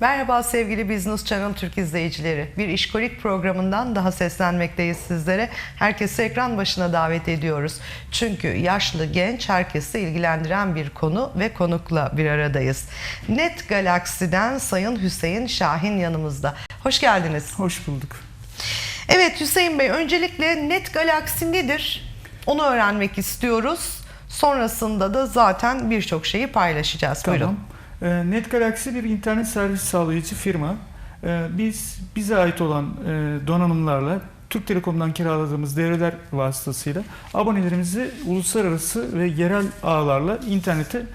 Merhaba sevgili Business Channel Türk izleyicileri. Bir işkolik programından daha seslenmekteyiz sizlere. Herkesi ekran başına davet ediyoruz. Çünkü yaşlı, genç, herkesi ilgilendiren bir konu ve konukla bir aradayız. Net Galaxy'den Sayın Hüseyin Şahin yanımızda. Hoş geldiniz. Hoş bulduk. Evet Hüseyin Bey, öncelikle Net Galaxy nedir? Onu öğrenmek istiyoruz. Sonrasında da zaten birçok şeyi paylaşacağız. Tamam. Buyurun. Ee, NetGalaxy bir internet servis sağlayıcı firma. Ee, biz bize ait olan e, donanımlarla Türk Telekom'dan kiraladığımız devreler vasıtasıyla abonelerimizi uluslararası ve yerel ağlarla internete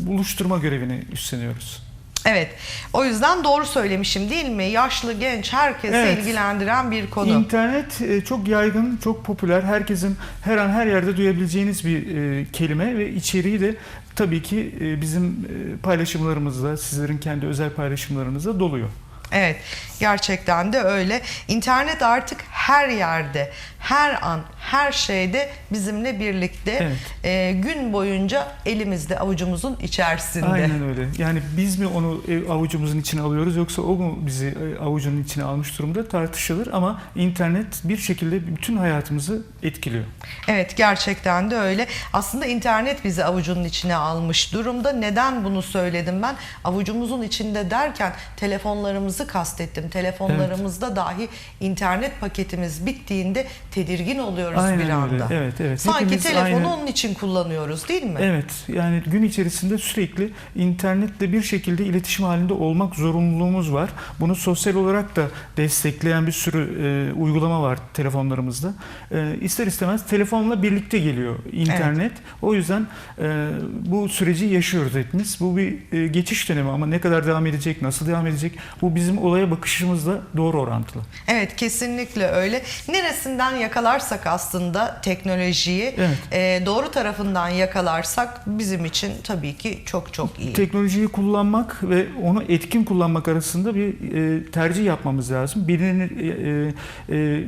buluşturma görevini üstleniyoruz. Evet. O yüzden doğru söylemişim değil mi? Yaşlı, genç, herkesi Evet. ilgilendiren bir konu. İnternet e, çok yaygın, çok popüler. Herkesin her an her yerde duyabileceğiniz bir e, kelime ve içeriği de tabii ki e, bizim e, paylaşımlarımızda, sizlerin kendi özel paylaşımlarınızda doluyor. Evet. Gerçekten de öyle. İnternet artık her yerde, her an, her şeyde bizimle birlikte. Evet. Ee, gün boyunca elimizde, avucumuzun içerisinde. Aynen öyle. Yani biz mi onu e, avucumuzun içine alıyoruz yoksa o mu bizi e, avucunun içine almış durumda tartışılır ama internet bir şekilde bütün hayatımızı etkiliyor. Evet gerçekten de öyle. Aslında internet bizi avucunun içine almış durumda. Neden bunu söyledim ben? Avucumuzun içinde derken telefonlarımızı kastettim. Telefonlarımızda dahi internet paketimiz bittiğinde tedirgin oluyoruz Aynen bir öyle. anda. Evet, evet. Sanki Hepimiz telefonu aynı- onun için kullanıyoruz değil mi? Evet yani gün içerisinde sürekli internetle bir şekilde iletişim halinde olmak zorunluluğumuz var. Bunu sosyal olarak da destekleyen bir sürü e, uygulama var telefonlarımızda. E, ister istemez telefonla birlikte geliyor internet. O yüzden e, bu süreci yaşıyoruz hepimiz. Bu bir e, geçiş dönemi ama ne kadar devam edecek, nasıl devam edecek bu bizim olaya bakışımızla doğru orantılı. Evet kesinlikle öyle. Neresinden yakalarsak aslında teknolojiyi Evet. e, doğru tarafından yakalarsak bizim için tabii ki çok çok iyi. Teknolojiyi kullanmak ve onu etkin kullanmak arasında bir e, tercih yapmamız lazım. Birinin e, e,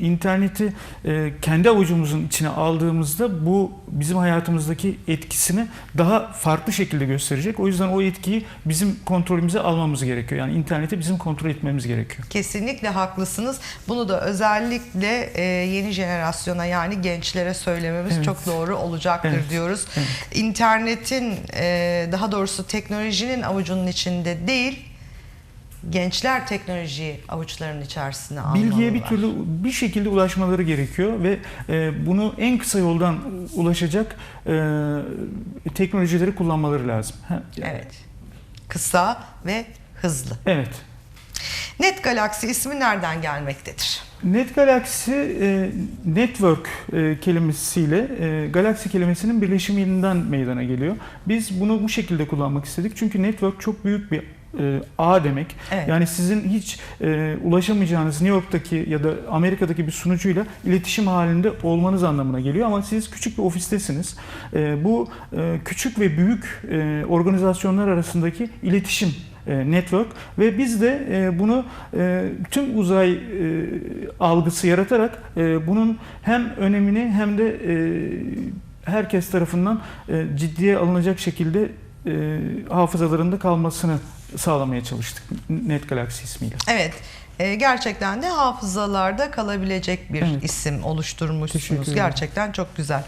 interneti e, kendi avucumuzun içine aldığımızda bu bizim hayatımızdaki etkisini daha farklı şekilde gösterecek. O yüzden o etkiyi bizim kontrolümüze almamız gerekiyor. Yani interneti bizim kontrol etmemiz gerekiyor. Kesinlikle haklısınız. Bunu da özellikle e, yeni jenerasyona yani gençlere söylememiz Evet. çok doğru olacaktır Evet. diyoruz. Evet. İnternetin e, daha doğrusu teknolojinin avucunun içinde değil, gençler teknolojiyi avuçlarının içerisine almalılar. Bilgiye bir türlü bir şekilde ulaşmaları gerekiyor ve e, bunu en kısa yoldan ulaşacak e, teknolojileri kullanmaları lazım. Ha, Evet. Kısa ve hızlı. Evet. Net Galaxy ismi nereden gelmektedir? NetGalaxy e, network e, kelimesiyle e, galaksi kelimesinin birleşiminden meydana geliyor. Biz bunu bu şekilde kullanmak istedik. Çünkü network çok büyük bir e, ağ demek. Evet. Yani sizin hiç e, ulaşamayacağınız New York'taki ya da Amerika'daki bir sunucuyla iletişim halinde olmanız anlamına geliyor. Ama siz küçük bir ofistesiniz. E, bu e, küçük ve büyük e, organizasyonlar arasındaki iletişim network ve biz de e, bunu e, tüm uzay e, algısı yaratarak e, bunun hem önemini hem de e, herkes tarafından e, ciddiye alınacak şekilde e, hafızalarında kalmasını sağlamaya çalıştık Net Galaxy ismiyle. Evet. e, Gerçekten de hafızalarda kalabilecek bir Evet. isim oluşturmuşsunuz. Gerçekten çok güzel.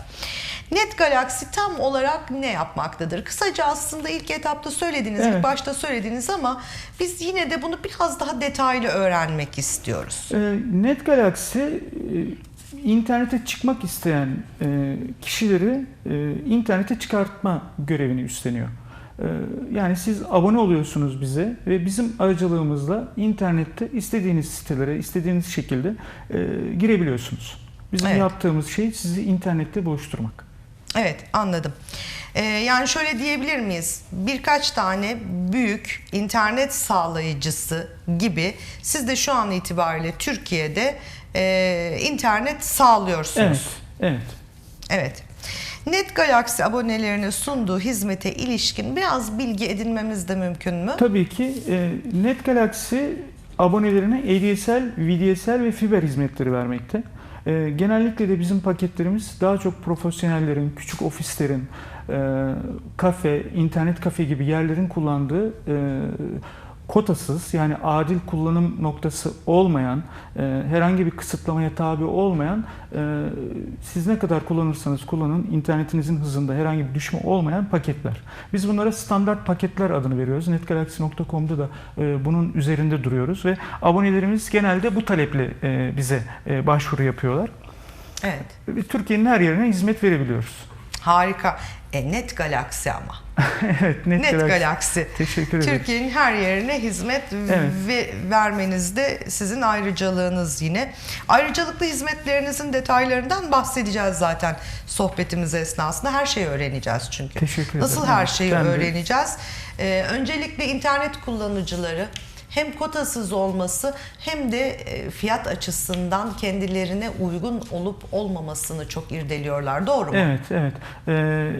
Net Galaxy tam olarak ne yapmaktadır? Kısaca aslında ilk etapta söylediğiniz, ilk Evet. başta söylediğiniz ama biz yine de bunu biraz daha detaylı öğrenmek istiyoruz. E, Net Galaxy e, internete çıkmak isteyen e, kişileri e, internete çıkartma görevini üstleniyor. E, Yani siz abone oluyorsunuz bize ve bizim aracılığımızla internette istediğiniz sitelere, istediğiniz şekilde e, girebiliyorsunuz. Bizim Evet. yaptığımız şey sizi internette buluşturmak. Evet anladım. Ee, yani şöyle diyebilir miyiz? Birkaç tane büyük internet sağlayıcısı gibi siz de şu an itibariyle Türkiye'de e, internet sağlıyorsunuz. Evet, evet. Evet. Net Galaxy abonelerine sunduğu hizmete ilişkin biraz bilgi edinmemiz de mümkün mü? Tabii ki e, Net Galaxy abonelerine ADSL, VDSL ve fiber hizmetleri vermekte. E, genellikle de bizim paketlerimiz daha çok profesyonellerin, küçük ofislerin, e, kafe, internet kafe gibi yerlerin kullandığı kotasız yani adil kullanım noktası olmayan, e, herhangi bir kısıtlamaya tabi olmayan, e, siz ne kadar kullanırsanız kullanın internetinizin hızında herhangi bir düşme olmayan paketler. Biz bunlara standart paketler adını veriyoruz. netgalaxy.com'da da e, bunun üzerinde duruyoruz ve abonelerimiz genelde bu taleple e, bize e, başvuru yapıyorlar. Evet. Ve Türkiye'nin her yerine hizmet verebiliyoruz. Harika. E, net galaksi ama. evet, Net, Net, Galaxy. galaksi. Teşekkür ederim. Türkiye'nin her yerine hizmet Evet. ve vermeniz de sizin ayrıcalığınız yine. Ayrıcalıklı hizmetlerinizin detaylarından bahsedeceğiz zaten sohbetimiz esnasında. Her şeyi öğreneceğiz çünkü. Teşekkür Nasıl ederim. her Evet, şeyi ben de- öğreneceğiz? Ee, öncelikle internet kullanıcıları hem kotasız olması hem de e, fiyat açısından kendilerine uygun olup olmamasını çok irdeliyorlar. Doğru mu? Evet, evet. Ee,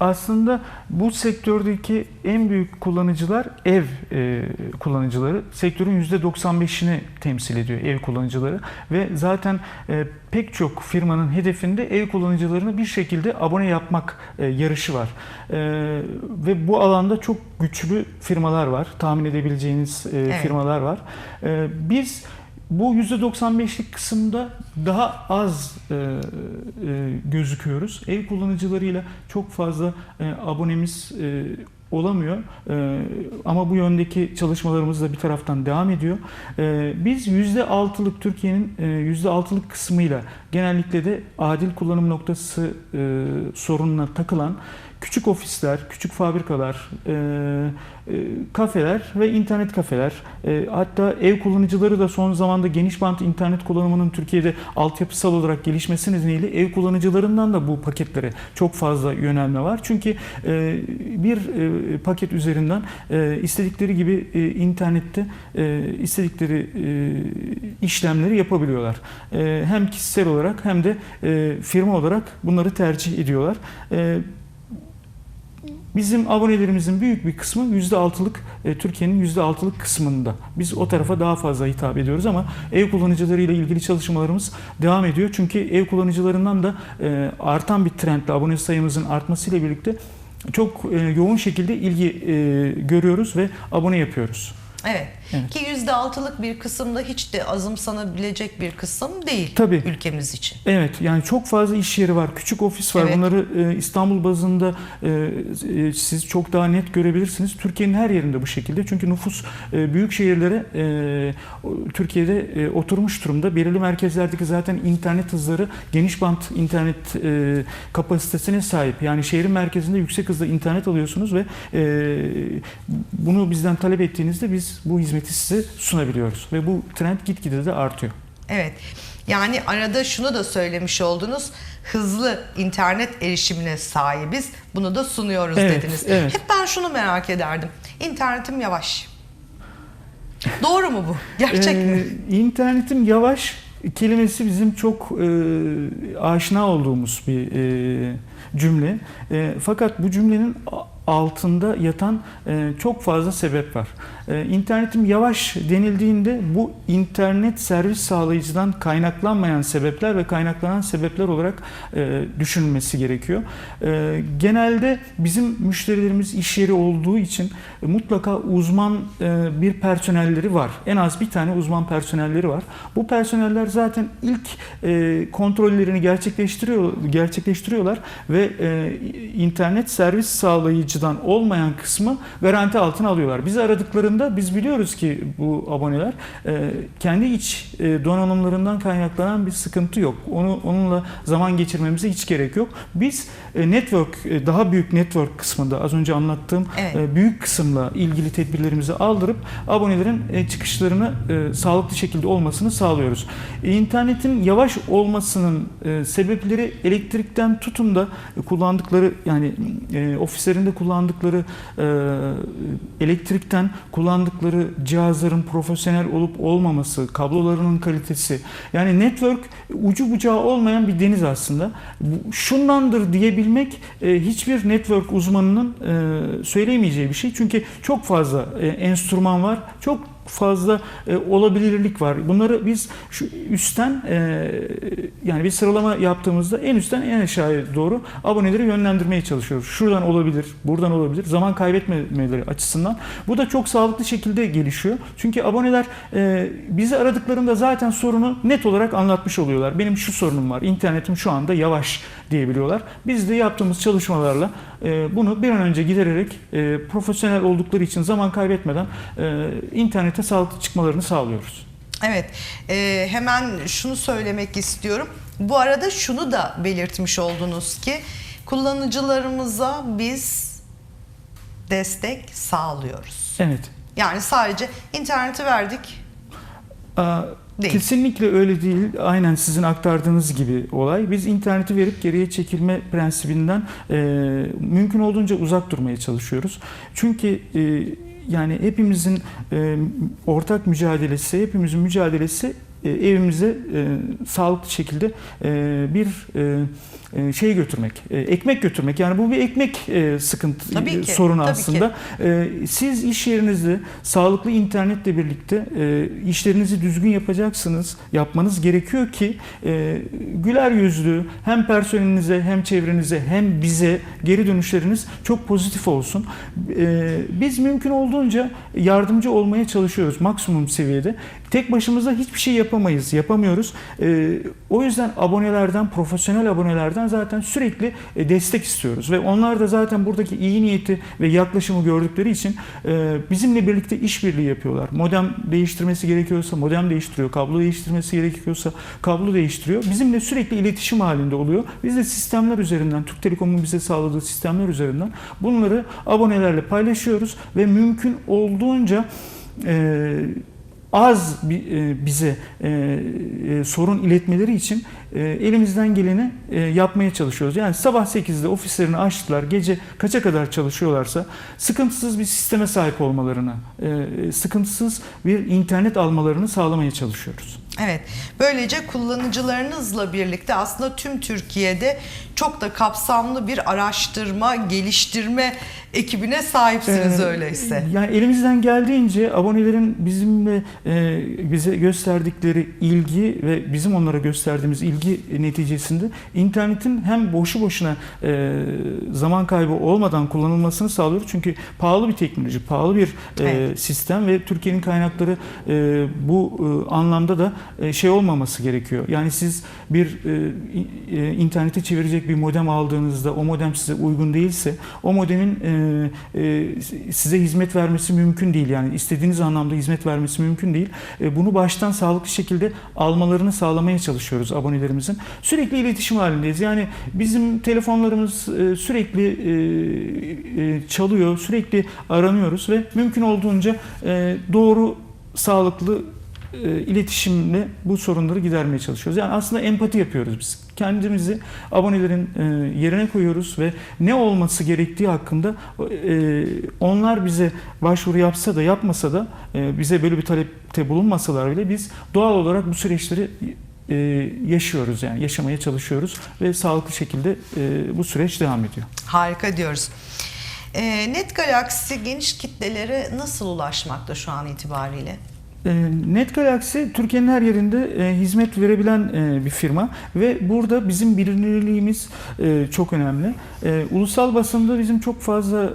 aslında bu sektördeki en büyük kullanıcılar ev e, kullanıcıları. Sektörün %95'ini temsil ediyor ev kullanıcıları ve zaten e, pek çok firmanın hedefinde ev kullanıcılarını bir şekilde abone yapmak e, yarışı var. E, ve bu alanda çok güçlü firmalar var. Tahmin edebileceğiniz e, Evet. firmalar var. E, biz bu %95'lik kısımda daha az e, e, gözüküyoruz. Ev kullanıcılarıyla çok fazla e, abonemiz e, olamıyor. E, ama bu yöndeki çalışmalarımız da bir taraftan devam ediyor. E, biz %6'lık Türkiye'nin e, %6'lık kısmıyla genellikle de adil kullanım noktası e, sorununa takılan küçük ofisler, küçük fabrikalar, e, e, kafeler ve internet kafeler, e, hatta ev kullanıcıları da son zamanda geniş bant internet kullanımının Türkiye'de altyapısal olarak gelişmesi nedeniyle ev kullanıcılarından da bu paketlere çok fazla yönelme var. Çünkü e, bir e, paket üzerinden e, istedikleri gibi e, internette e, istedikleri e, işlemleri yapabiliyorlar. E, hem kişisel olarak hem de e, firma olarak bunları tercih ediyorlar. E, Bizim abonelerimizin büyük bir kısmı %6'lık e, Türkiye'nin %6'lık kısmında. Biz o tarafa daha fazla hitap ediyoruz ama ev kullanıcılarıyla ilgili çalışmalarımız devam ediyor. Çünkü ev kullanıcılarından da e, artan bir trendle abone sayımızın artmasıyla birlikte çok e, yoğun şekilde ilgi görüyoruz ve abone yapıyoruz. Evet. Evet. Ki %6'lık bir kısımda hiç de azımsanabilecek bir kısım değil Tabii. ülkemiz için. Evet yani çok fazla iş yeri var, küçük ofis var. Evet. Bunları e, İstanbul bazında e, e, siz çok daha net görebilirsiniz. Türkiye'nin her yerinde bu şekilde. Çünkü nüfus e, büyük şehirlere e, Türkiye'de e, oturmuş durumda. Belirli merkezlerdeki zaten internet hızları geniş bant internet e, kapasitesine sahip. Yani şehrin merkezinde yüksek hızda internet alıyorsunuz ve e, bunu bizden talep ettiğinizde biz bu hizmeti size sunabiliyoruz. Ve bu trend gitgide de artıyor. Evet. Yani arada şunu da söylemiş oldunuz. Hızlı internet erişimine sahibiz. Bunu da sunuyoruz Evet, dediniz. evet. Hep ben şunu merak ederdim. İnternetim yavaş. Doğru mu bu? Gerçek mi? Ee, İnternetim yavaş kelimesi bizim çok e, aşina olduğumuz bir e, cümle. E, fakat bu cümlenin altında yatan e, çok fazla sebep var. E, internetim yavaş denildiğinde bu internet servis sağlayıcıdan kaynaklanmayan sebepler ve kaynaklanan sebepler olarak e, düşünülmesi gerekiyor. E, genelde bizim müşterilerimiz iş yeri olduğu için mutlaka uzman e, bir personelleri var. En az bir tane uzman personelleri var. Bu personeller zaten ilk e, kontrollerini gerçekleştiriyor gerçekleştiriyorlar ve e, internet servis sağlayıcıdan olmayan kısmı garanti altına alıyorlar. Bizi aradıklarında biz biliyoruz ki bu aboneler e, kendi iç e, donanımlarından kaynaklanan bir sıkıntı yok. Onu onunla zaman geçirmemize hiç gerek yok. Biz e, network e, daha büyük network kısmında az önce anlattığım Evet. e, büyük kısımla ilgili tedbirlerimizi aldırıp abonelerin e, çıkışlarını e, sağlıklı şekilde olmasını sağlıyoruz. E, İnternetin yavaş olmasının sebepleri elektrikten tutun da kullandıkları yani ofislerinde kullandıkları elektrikten kullandıkları cihazların profesyonel olup olmaması, kablolarının kalitesi yani network ucu bucağı olmayan bir deniz aslında. Şundandır diyebilmek hiçbir network uzmanının söyleyemeyeceği bir şey. Çünkü çok fazla e, enstrüman var. Çok fazla e, olabilirlik var. Bunları biz şu üstten e, yani bir sıralama yaptığımızda en üstten en aşağıya doğru aboneleri yönlendirmeye çalışıyoruz. Şuradan olabilir, buradan olabilir. Zaman kaybetmemeleri açısından. Bu da çok sağlıklı şekilde gelişiyor. Çünkü aboneler e, bizi aradıklarında zaten sorunu net olarak anlatmış oluyorlar. Benim şu sorunum var, internetim şu anda yavaş diyebiliyorlar. Biz de yaptığımız çalışmalarla e, bunu bir an önce gidererek e, profesyonel oldukları için zaman kaybetmeden e, internete sağlıklı çıkmalarını sağlıyoruz. Evet, e, hemen şunu söylemek istiyorum. Bu arada şunu da belirtmiş oldunuz ki kullanıcılarımıza biz destek sağlıyoruz. Evet. Yani sadece interneti verdik. Aa, Değil. Kesinlikle öyle değil. Aynen sizin aktardığınız gibi olay. Biz interneti verip geriye çekilme prensibinden e, mümkün olduğunca uzak durmaya çalışıyoruz. Çünkü e, yani hepimizin e, ortak mücadelesi, hepimizin mücadelesi evimize e, sağlıklı şekilde e, bir e, e, şey götürmek, e, ekmek götürmek. Yani bu bir ekmek e, sıkıntı Tabii ki, sorunu tabii aslında. E, siz iş yerinizde sağlıklı internetle birlikte e, işlerinizi düzgün yapacaksınız, yapmanız gerekiyor ki e, güler yüzlü hem personelinize hem çevrenize hem bize geri dönüşleriniz çok pozitif olsun. E, biz mümkün olduğunca yardımcı olmaya çalışıyoruz maksimum seviyede. Tek başımıza hiçbir şey yapamayız, yapamıyoruz. E, o yüzden abonelerden, profesyonel abonelerden zaten sürekli e, destek istiyoruz ve onlar da zaten buradaki iyi niyeti ve yaklaşımı gördükleri için e, bizimle birlikte işbirliği yapıyorlar. Modem değiştirmesi gerekiyorsa modem değiştiriyor, kablo değiştirmesi gerekiyorsa kablo değiştiriyor. Bizimle sürekli iletişim halinde oluyor. Biz de sistemler üzerinden, Türk Telekom'un bize sağladığı sistemler üzerinden bunları abonelerle paylaşıyoruz ve mümkün olduğunca e, az e, bize e, e, sorun iletmeleri için e, elimizden geleni e, yapmaya çalışıyoruz. Yani sabah 8'de ofislerini açtılar, gece kaça kadar çalışıyorlarsa sıkıntısız bir sisteme sahip olmalarını, e, sıkıntısız bir internet almalarını sağlamaya çalışıyoruz. Evet, böylece kullanıcılarınızla birlikte aslında tüm Türkiye'de çok da kapsamlı bir araştırma, geliştirme ekibine sahipsiniz Ee, öyleyse. Yani elimizden geldiğince abonelerin bizimle e, bize gösterdikleri ilgi ve bizim onlara gösterdiğimiz ilgi neticesinde internetin hem boşu boşuna e, zaman kaybı olmadan kullanılmasını sağlıyoruz. Çünkü pahalı bir teknoloji, pahalı bir e, Evet. sistem ve Türkiye'nin kaynakları e, bu e, anlamda da e, şey olmaması gerekiyor. Yani siz bir e, e, internete çevirecek bir modem aldığınızda o modem size uygun değilse o modemin e, e, size hizmet vermesi mümkün değil. Yani istediğiniz anlamda hizmet vermesi mümkün değil. E, bunu baştan sağlıklı şekilde almalarını sağlamaya çalışıyoruz abonelerimizin. Sürekli iletişim halindeyiz. Yani bizim telefonlarımız e, sürekli e, e, çalıyor, sürekli aranıyoruz ve mümkün olduğunca doğru, sağlıklı iletişimle bu sorunları gidermeye çalışıyoruz. Yani aslında empati yapıyoruz biz. Kendimizi abonelerin yerine koyuyoruz ve ne olması gerektiği hakkında onlar bize başvuru yapsa da yapmasa da bize böyle bir talepte bulunmasalar bile biz doğal olarak bu süreçleri e, yaşıyoruz yani yaşamaya çalışıyoruz ve sağlıklı şekilde e, bu süreç devam ediyor. Harika diyoruz. Ee, Net Galaxy geniş kitlelere nasıl ulaşmakta şu an itibariyle? E, Net Galaxy Türkiye'nin her yerinde e, hizmet verebilen e, bir firma ve burada bizim bilinirliğimiz e, çok önemli. Ulusal basında bizim çok fazla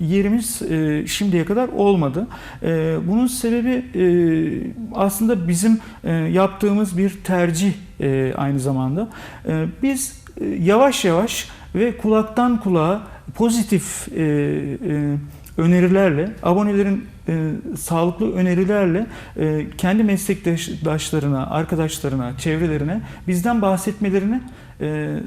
yerimiz şimdiye kadar olmadı. Bunun sebebi aslında bizim yaptığımız bir tercih aynı zamanda. Biz yavaş yavaş ve kulaktan kulağa pozitif önerilerle, abonelerin e, sağlıklı önerilerle e, kendi meslektaşlarına, arkadaşlarına, çevrelerine bizden bahsetmelerini e,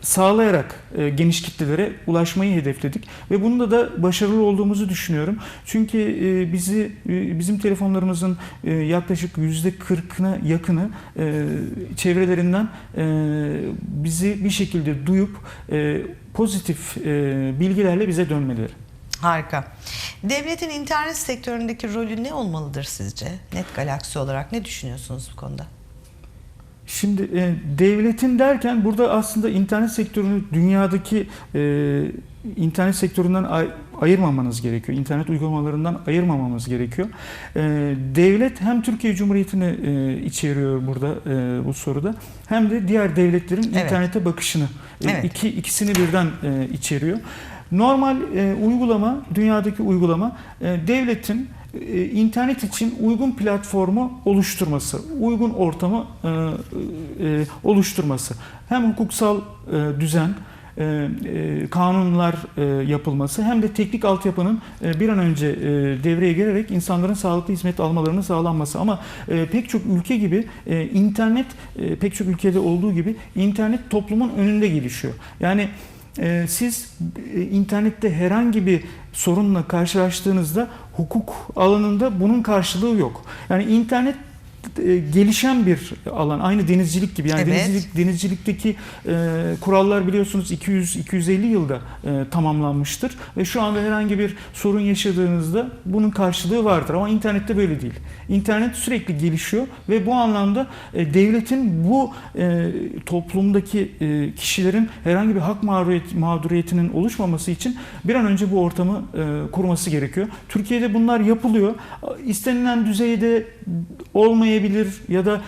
sağlayarak e, geniş kitlelere ulaşmayı hedefledik ve bunda da başarılı olduğumuzu düşünüyorum. Çünkü e, bizi e, bizim telefonlarımızın e, yaklaşık yüzde 40'ına yakını e, çevrelerinden e, bizi bir şekilde duyup e, pozitif e, bilgilerle bize dönmeleri. Harika. Devletin internet sektöründeki rolü ne olmalıdır sizce? Net Galaxy olarak ne düşünüyorsunuz bu konuda? Şimdi e, devletin derken burada aslında internet sektörünü dünyadaki e, internet sektöründen ay- ayırmamanız gerekiyor. İnternet uygulamalarından ayırmamamız gerekiyor. E, devlet hem Türkiye Cumhuriyeti'ni e, içeriyor burada e, bu soruda hem de diğer devletlerin Evet. internete bakışını. E, Evet. iki ikisini birden e, içeriyor. Normal e, uygulama, dünyadaki uygulama e, devletin e, internet için uygun platformu oluşturması, uygun ortamı e, e, oluşturması. Hem hukuksal e, düzen, e, e, kanunlar e, yapılması hem de teknik altyapının e, bir an önce e, devreye girerek insanların sağlıklı hizmet almalarının sağlanması. Ama e, pek çok ülke gibi e, internet e, pek çok ülkede olduğu gibi internet toplumun önünde gelişiyor. Yani e, siz e, internette herhangi bir sorunla karşılaştığınızda hukuk alanında bunun karşılığı yok. Yani internet gelişen bir alan. Aynı denizcilik gibi. Yani Evet. denizcilik denizcilikteki e, kurallar biliyorsunuz 200 250 yılda e, tamamlanmıştır ve şu anda herhangi bir sorun yaşadığınızda bunun karşılığı vardır ama internette böyle değil. İnternet sürekli gelişiyor ve bu anlamda e, devletin bu e, toplumdaki e, kişilerin herhangi bir hak mağduriyet, mağduriyetinin oluşmaması için bir an önce bu ortamı e, kurması gerekiyor. Türkiye'de bunlar yapılıyor. İstenilen düzeyde olmayabilir ya da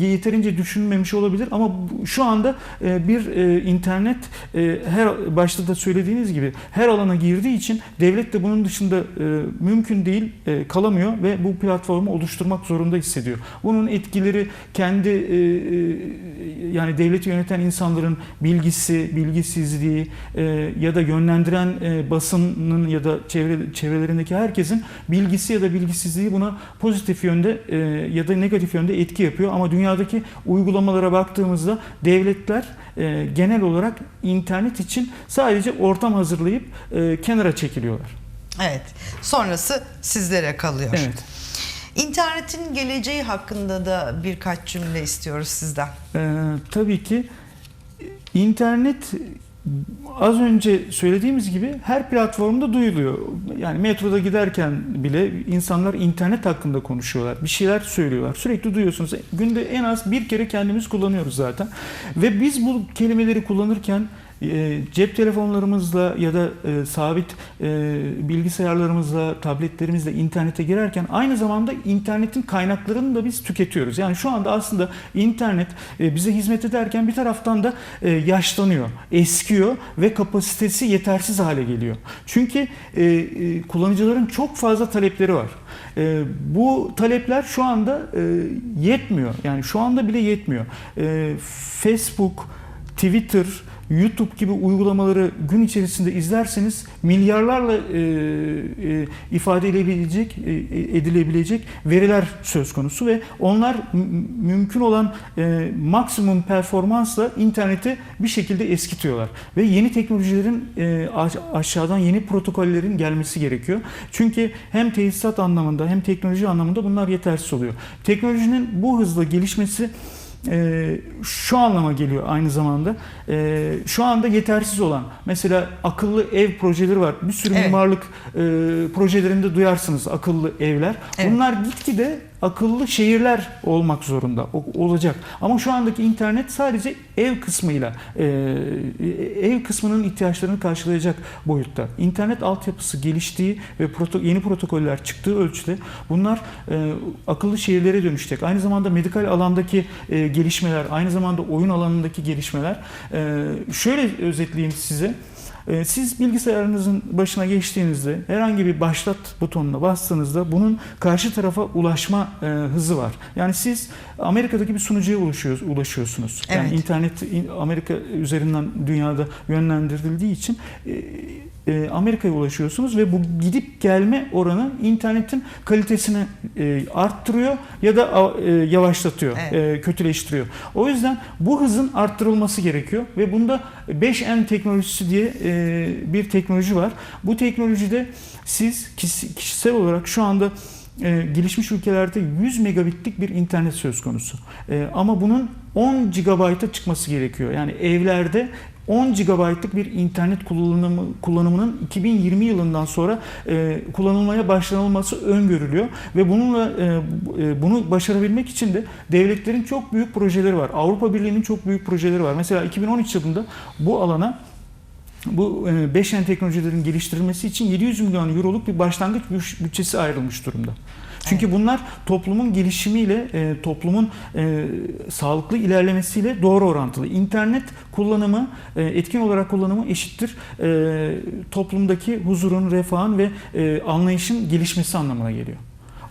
e, yeterince düşünmemiş olabilir ama şu anda e, bir e, internet e, her başta da söylediğiniz gibi her alana girdiği için devlet de bunun dışında e, mümkün değil e, kalamıyor ve bu platformu oluşturmak zorunda hissediyor. Bunun etkileri kendi e, e, yani devleti yöneten insanların bilgisi, bilgisizliği e, ya da yönlendiren e, basının ya da çevre, çevrelerindeki herkesin bilgisi ya da bilgisizliği buna pozitif yönde e, ya da negatif yönde etki yapıyor. Ama dünyadaki uygulamalara baktığımızda devletler e, genel olarak internet için sadece ortam hazırlayıp e, kenara çekiliyorlar. Evet. Sonrası sizlere kalıyor. Evet. İnternetin geleceği hakkında da birkaç cümle istiyoruz sizden. Ee, tabii ki internet az önce söylediğimiz gibi her platformda duyuluyor. Yani metroda giderken bile insanlar internet hakkında konuşuyorlar. Bir şeyler söylüyorlar. Sürekli duyuyorsunuz. Günde en az bir kere kendimiz kullanıyoruz zaten. Ve biz bu kelimeleri kullanırken e, cep telefonlarımızla ya da e, sabit e, bilgisayarlarımızla, tabletlerimizle internete girerken aynı zamanda internetin kaynaklarını da biz tüketiyoruz. Yani şu anda aslında internet e, bize hizmet ederken bir taraftan da yaşlanıyor, eskiyor ve kapasitesi yetersiz hale geliyor. Çünkü kullanıcıların çok fazla talepleri var. Bu talepler şu anda yetmiyor. Yani şu anda bile yetmiyor. Facebook, Twitter, YouTube gibi uygulamaları gün içerisinde izlerseniz milyarlarla e, e, ifade edilebilecek, e, edilebilecek veriler söz konusu ve onlar mümkün olan e, maksimum performansla interneti bir şekilde eskitiyorlar ve yeni teknolojilerin e, aş- aşağıdan yeni protokollerin gelmesi gerekiyor. Çünkü hem tesisat anlamında hem teknoloji anlamında bunlar yetersiz oluyor. Teknolojinin bu hızla gelişmesi e, şu anlama geliyor aynı zamanda. E, şu anda yetersiz olan mesela akıllı ev projeleri var. Bir sürü Evet. mimarlık e, projelerinde duyarsınız akıllı evler. Evet. Bunlar gitgide akıllı şehirler olmak zorunda olacak. Ama şu andaki internet sadece ev kısmıyla e, ev kısmının ihtiyaçlarını karşılayacak boyutta. İnternet altyapısı geliştiği ve yeni protokoller çıktığı ölçüde bunlar e, akıllı şehirlere dönüşecek. Aynı zamanda medikal alandaki e, gelişmeler, aynı zamanda oyun alanındaki gelişmeler. E, şöyle özetleyeyim size. E, Siz bilgisayarınızın başına geçtiğinizde herhangi bir başlat butonuna bastığınızda bunun karşı tarafa ulaşma e, hızı var. Yani siz Amerika'daki bir sunucuya ulaşıyor, ulaşıyorsunuz. Yani Evet. internet in- Amerika üzerinden dünyada yönlendirildiği için e, e, Amerika'ya ulaşıyorsunuz ve bu gidip gelme oranı internetin kalitesini arttırıyor ya da yavaşlatıyor, Evet. kötüleştiriyor. O yüzden bu hızın arttırılması gerekiyor ve bunda 5N teknolojisi diye e, bir teknoloji var. Bu teknolojide siz kişi- kişisel olarak şu anda e, gelişmiş ülkelerde 100 megabitlik bir internet söz konusu. E, ama bunun 10 GB'a çıkması gerekiyor. Yani evlerde 10 GB'lık bir internet kullanımı, kullanımının 2020 yılından sonra e, kullanılmaya başlanılması öngörülüyor ve bununla bu- e, bunu başarabilmek için de devletlerin çok büyük projeleri var. Avrupa Birliği'nin çok büyük projeleri var. Mesela 2013 yılında bu alana bu 5N teknolojilerin geliştirilmesi için 700 milyon euroluk bir başlangıç bütçesi ayrılmış durumda. Çünkü bunlar toplumun gelişimiyle, e, toplumun e, sağlıklı ilerlemesiyle doğru orantılı. İnternet kullanımı, e, etkin olarak kullanımı eşittir e, toplumdaki huzurun, refahın ve e, anlayışın gelişmesi anlamına geliyor.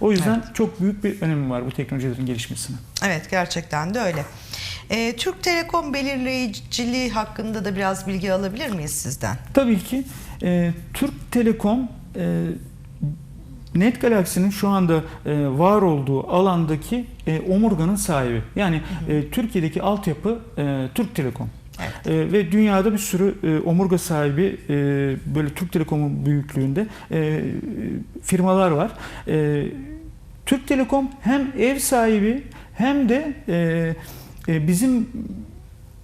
O yüzden çok büyük bir önemi var bu teknolojilerin gelişmesine. Evet gerçekten de öyle. Ee, Türk Telekom belirleyiciliği hakkında da biraz bilgi alabilir miyiz sizden? Tabii ki e, Türk Telekom e, Net Galaxy'nin şu anda e, var olduğu alandaki e, omurganın sahibi. Yani e, Türkiye'deki altyapı e, Türk Telekom. Evet. E, ve dünyada bir sürü e, omurga sahibi e, böyle Türk Telekom'un büyüklüğünde e, firmalar var. Türk Telekom hem ev sahibi hem de bizim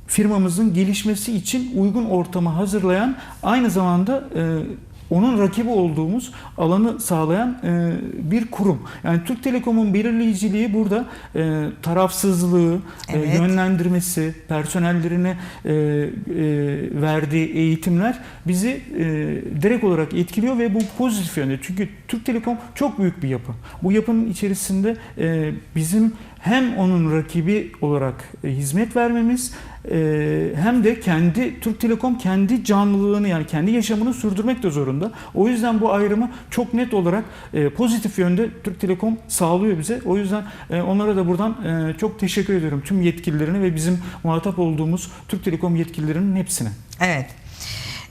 firmamızın gelişmesi için uygun ortamı hazırlayan aynı zamanda onun rakibi olduğumuz alanı sağlayan e, bir kurum. Yani Türk Telekom'un belirleyiciliği burada e, tarafsızlığı, e, Evet. yönlendirmesi, personellerine e, e, verdiği eğitimler bizi e, direkt olarak etkiliyor ve bu pozitif yönde. Çünkü Türk Telekom çok büyük bir yapı. Bu yapının içerisinde e, bizim hem onun rakibi olarak e, hizmet vermemiz e, hem de kendi Türk Telekom kendi canlılığını yani kendi yaşamını sürdürmek de zorunda. O yüzden bu ayrımı çok net olarak e, pozitif yönde Türk Telekom sağlıyor bize. O yüzden onlara da buradan çok teşekkür ediyorum tüm yetkililerine ve bizim muhatap olduğumuz Türk Telekom yetkililerinin hepsine. Evet.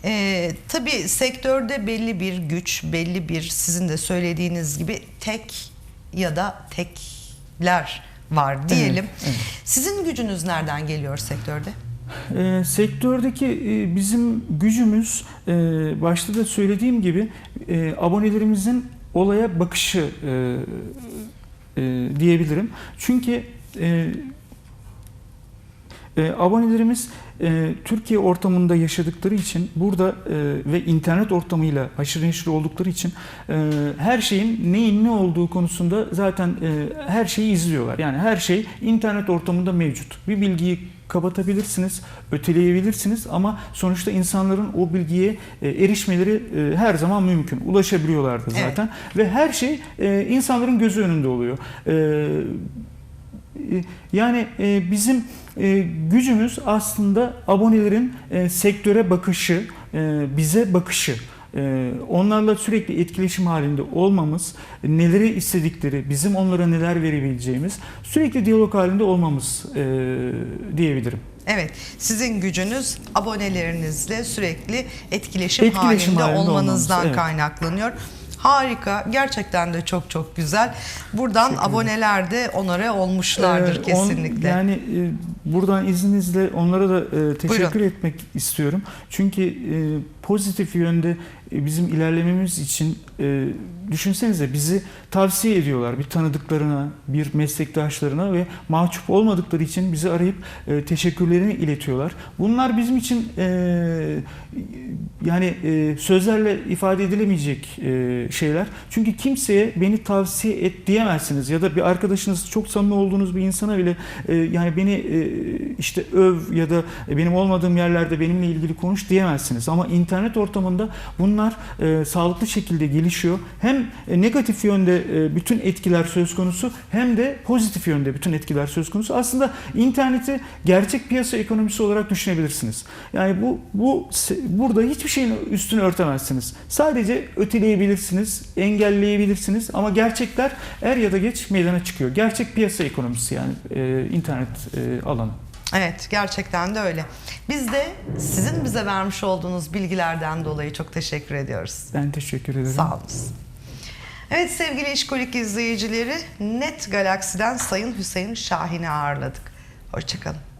Ee, tabii sektörde belli bir güç, belli bir sizin de söylediğiniz gibi tek ya da tekler var diyelim. evet. Sizin gücünüz nereden geliyor sektörde? E, sektördeki e, bizim gücümüz e, başta da söylediğim gibi e, abonelerimizin olaya bakışı e, e, diyebilirim. Çünkü e, e, abonelerimiz e, Türkiye ortamında yaşadıkları için burada e, ve internet ortamıyla aşırı neşir oldukları için e, her şeyin neyin ne olduğu konusunda zaten e, her şeyi izliyorlar. Yani her şey internet ortamında mevcut. Bir bilgiyi kapatabilirsiniz, öteleyebilirsiniz ama sonuçta insanların o bilgiye e, erişmeleri e, her zaman mümkün. Ulaşabiliyorlardı Evet. zaten ve her şey e, insanların gözü önünde oluyor. E, e, Yani e, bizim e, gücümüz aslında abonelerin e, sektöre bakışı, bize bakışı. Onlarla sürekli etkileşim halinde olmamız, neleri istedikleri, bizim onlara neler verebileceğimiz, sürekli diyalog halinde olmamız diyebilirim. Evet, sizin gücünüz abonelerinizle sürekli etkileşim, Etkileşim halinde, halinde olmanızdan olmamız, evet. kaynaklanıyor. Harika, gerçekten de çok çok güzel. Buradan Teşekkür aboneler de onore olmuşlardır Ee, on- kesinlikle. yani e, buradan izninizle onlara da e, teşekkür Buyurun. etmek istiyorum. Çünkü e, pozitif yönde e, bizim ilerlememiz için e, düşünsenize bizi tavsiye ediyorlar bir tanıdıklarına, bir meslektaşlarına ve mahcup olmadıkları için bizi arayıp e, teşekkürlerini iletiyorlar. Bunlar bizim için e, yani e, sözlerle ifade edilemeyecek e, şeyler. Çünkü kimseye beni tavsiye et diyemezsiniz ya da bir arkadaşınız çok samimi olduğunuz bir insana bile e, yani beni e, işte öv ya da benim olmadığım yerlerde benimle ilgili konuş diyemezsiniz. Ama internet ortamında bunlar e, sağlıklı şekilde gelişiyor. Hem e, negatif yönde e, bütün etkiler söz konusu hem de pozitif yönde bütün etkiler söz konusu. Aslında interneti gerçek piyasa ekonomisi olarak düşünebilirsiniz. Yani bu bu burada hiçbir şeyin üstünü örtemezsiniz. Sadece öteleyebilirsiniz, engelleyebilirsiniz ama gerçekler er ya da geç meydana çıkıyor. Gerçek piyasa ekonomisi yani e, internet e, alanı. Evet, gerçekten de öyle. Biz de sizin bize vermiş olduğunuz bilgilerden dolayı çok teşekkür ediyoruz. Ben teşekkür ederim. Sağ olunuz. Evet sevgili İşkolik izleyicileri Net Galaksi'den Sayın Hüseyin Şahin'i ağırladık. Hoşçakalın.